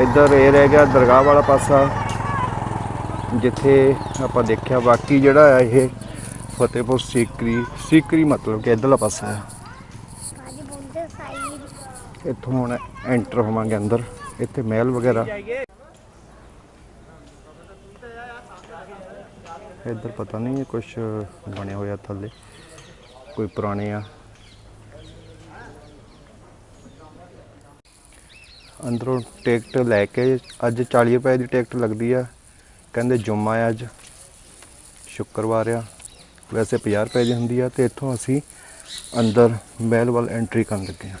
ਇੱਧਰ ਇਹ ਰਹਿ ਗਿਆ ਦਰਗਾਹ ਵਾਲਾ ਪਾਸਾ ਜਿੱਥੇ ਆਪਾਂ ਦੇਖਿਆ ਬਾਕੀ ਜਿਹੜਾ ਆ ਇਹ ਫਤਿਹਪੁਰ ਸੀਕਰੀ ਸੀਕਰੀ ਮਤਲਬ ਕਿ ਇੱਧਰਲਾ ਪਾਸਾ ਸਾਈਡ ਇੱਥੋਂ ਹੁਣ ਐਂਟਰ ਹੋਵਾਂਗੇ ਅੰਦਰ ਇੱਥੇ ਮਹਿਲ ਵਗੈਰਾ। ਇੱਧਰ ਪਤਾ ਨਹੀਂ ਕੁਝ ਬਣਿਆ ਹੋਇਆ ਥੱਲੇ ਕੋਈ ਪੁਰਾਣੇ ਆ। ਅੰਦਰੋਂ ਟਿਕਟ ਲੈ ਕੇ ਅੱਜ 40 ਰੁਪਏ ਦੀ ਟਿਕਟ ਲੱਗਦੀ ਆ। ਕਹਿੰਦੇ ਜੁਮਾ ਆ ਅੱਜ। ਸ਼ੁੱਕਰਵਾਰ ਆ। ਵੈਸੇ 50 ਰੁਪਏ ਦੀ ਹੁੰਦੀ ਆ ਤੇ ਇੱਥੋਂ ਅਸੀਂ ਅੰਦਰ ਮਹਿਲ ਵੱਲ ਐਂਟਰੀ ਕਰਨ ਲੱਗੇ ਆ।